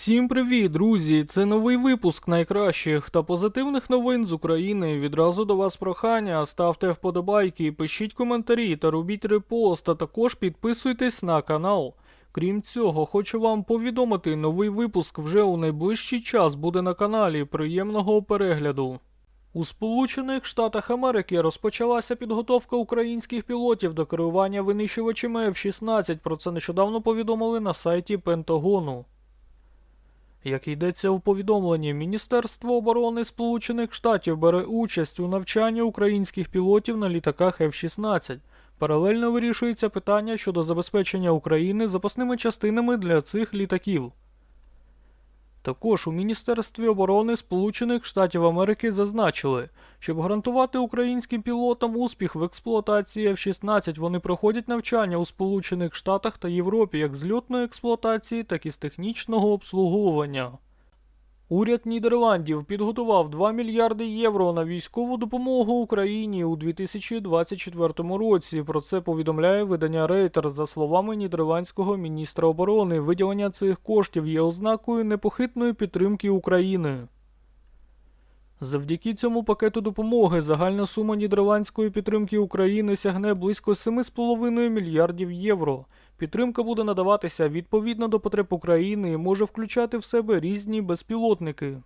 Всім привіт, друзі! Це новий випуск найкращих та позитивних новин з України. Відразу до вас прохання. Ставте вподобайки, пишіть коментарі та робіть репост, а також підписуйтесь на канал. Крім цього, хочу вам повідомити, новий випуск вже у найближчий час буде на каналі. Приємного перегляду. У Сполучених Штатах Америки розпочалася підготовка українських пілотів до керування винищувачами F-16. Про це нещодавно повідомили на сайті Пентагону. Як йдеться в повідомленні, Міністерство оборони Сполучених Штатів бере участь у навчанні українських пілотів на літаках F-16. Паралельно вирішується питання щодо забезпечення України запасними частинами для цих літаків. Також у Міністерстві оборони Сполучених Штатів Америки зазначили, щоб гарантувати українським пілотам успіх в експлуатації F-16, вони проходять навчання у Сполучених Штатах та Європі як з льотної експлуатації, так і з технічного обслуговування. Уряд Нідерландів підготував 2 мільярди євро на військову допомогу Україні у 2024 році. Про це повідомляє видання Рейтер. За словами нідерландського міністра оборони, виділення цих коштів є ознакою непохитної підтримки України. Завдяки цьому пакету допомоги загальна сума нідерландської підтримки України сягне близько 7,5 мільярдів євро. Підтримка буде надаватися відповідно до потреб України і може включати в себе різні безпілотники.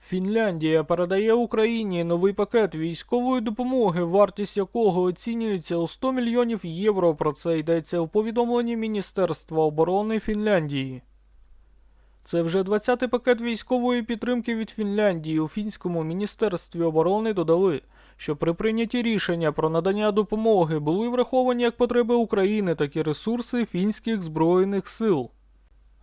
Фінляндія передає Україні новий пакет військової допомоги, вартість якого оцінюється у 100 мільйонів євро. Про це йдеться у повідомленні Міністерства оборони Фінляндії. Це вже 20-й пакет військової підтримки від Фінляндії. У фінському міністерстві оборони додали, що при прийнятті рішення про надання допомоги були враховані як потреби України, так і ресурси фінських збройних сил.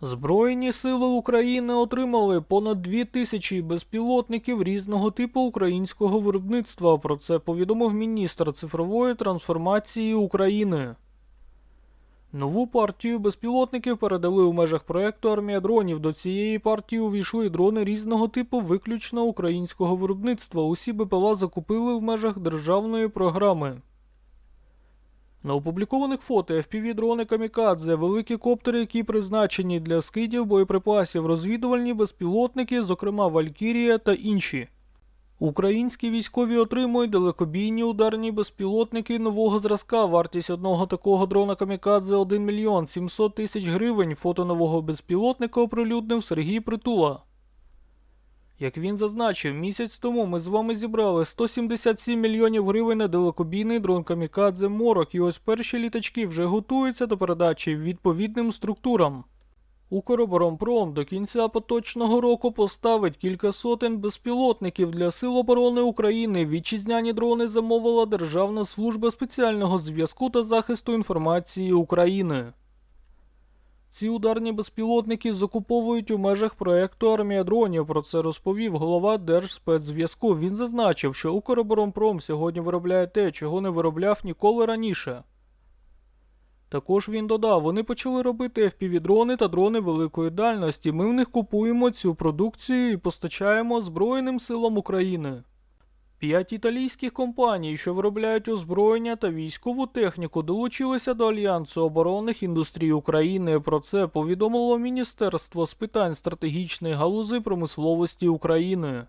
Збройні сили України отримали понад 2 тисячі безпілотників різного типу українського виробництва. Про це повідомив міністр цифрової трансформації України. Нову партію безпілотників передали у межах проекту Армія дронів. До цієї партії увійшли дрони різного типу виключно українського виробництва. Усі БПЛА закупили в межах державної програми. На опублікованих фото FPV дрони Камікадзе, великі коптери, які призначені для скидів боєприпасів, розвідувальні безпілотники, зокрема Валькірія та інші. Українські військові отримують далекобійні ударні безпілотники нового зразка. Вартість одного такого дрона Камікадзе 1 мільйон 700 тисяч гривень. Фото нового безпілотника оприлюднив Сергій Притула. Як він зазначив, місяць тому ми з вами зібрали 177 мільйонів гривень на далекобійний дрон Камікадзе Морок, і ось перші літачки вже готуються до передачі відповідним структурам. Укроборонпром до кінця поточного року поставить кілька сотень безпілотників для Сил оборони України. Вітчизняні дрони замовила Державна служба спеціального зв'язку та захисту інформації України. Ці ударні безпілотники закуповують у межах проекту Армія дронів. Про це розповів голова Держспецзв'язку. Він зазначив, що Укроборонпром сьогодні виробляє те, чого не виробляв ніколи раніше. Також він додав, вони почали робити FPV-дрони та дрони великої дальності. Ми в них купуємо цю продукцію і постачаємо Збройним силам України. П'ять італійських компаній, що виробляють озброєння та військову техніку, долучилися до Альянсу оборонних індустрій України. Про це повідомило Міністерство з питань стратегічної галузи промисловості України.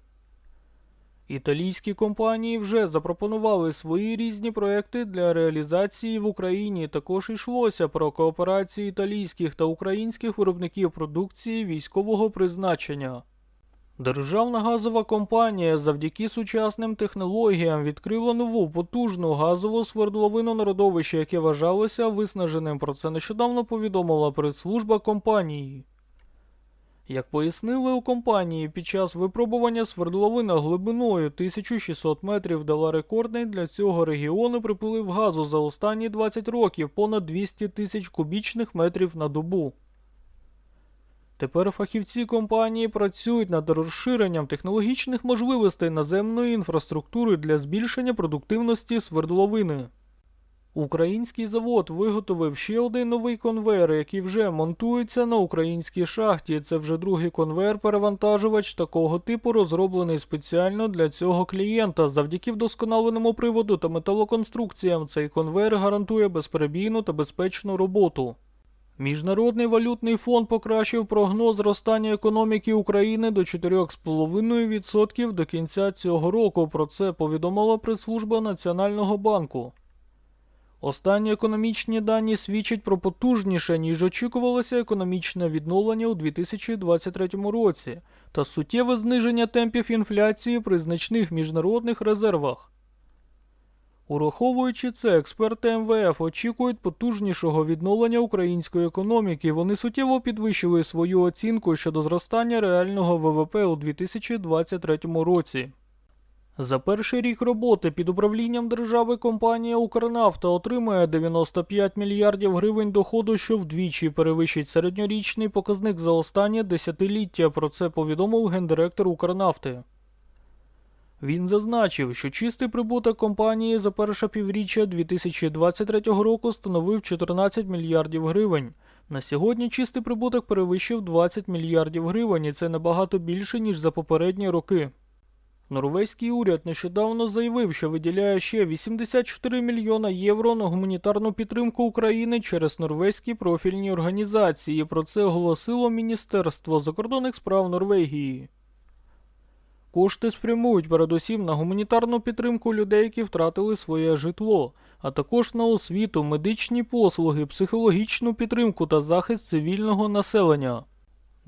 Італійські компанії вже запропонували свої різні проекти для реалізації в Україні. Також йшлося про кооперацію італійських та українських виробників продукції військового призначення. Державна газова компанія завдяки сучасним технологіям відкрила нову потужну газову свердловину на родовище, яке вважалося виснаженим. Про це нещодавно повідомила прес-служба компанії. Як пояснили у компанії, під час випробування свердловина глибиною 1600 метрів дала рекордний для цього регіону припилив газу за останні 20 років понад 200 тисяч кубічних метрів на добу. Тепер фахівці компанії працюють над розширенням технологічних можливостей наземної інфраструктури для збільшення продуктивності свердловини. Український завод виготовив ще один новий конвейер, який вже монтується на українській шахті. Це вже другий конвейер-перевантажувач такого типу, розроблений спеціально для цього клієнта. Завдяки вдосконаленому приводу та металоконструкціям цей конвейер гарантує безперебійну та безпечну роботу. Міжнародний валютний фонд покращив прогноз зростання економіки України до 4,5% до кінця цього року. Про це повідомила прес-служба Національного банку. Останні економічні дані свідчать про потужніше, ніж очікувалося економічне відновлення у 2023 році та суттєве зниження темпів інфляції при значних міжнародних резервах. Ураховуючи це, експерти МВФ очікують потужнішого відновлення української економіки. Вони суттєво підвищили свою оцінку щодо зростання реального ВВП у 2023 році. За перший рік роботи під управлінням держави компанія Укрнафта отримає 95 мільярдів гривень доходу, що вдвічі перевищить середньорічний показник за останнє десятиліття. Про це повідомив гендиректор Укрнафти. Він зазначив, що чистий прибуток компанії за перше півріччя 2023 року становив 14 мільярдів гривень. На сьогодні чистий прибуток перевищив 20 мільярдів гривень, і це набагато більше, ніж за попередні роки. Норвезький уряд нещодавно заявив, що виділяє ще 84 мільйона євро на гуманітарну підтримку України через норвезькі профільні організації. Про це оголосило Міністерство закордонних справ Норвегії. Кошти спрямують передусім на гуманітарну підтримку людей, які втратили своє житло, а також на освіту, медичні послуги, психологічну підтримку та захист цивільного населення.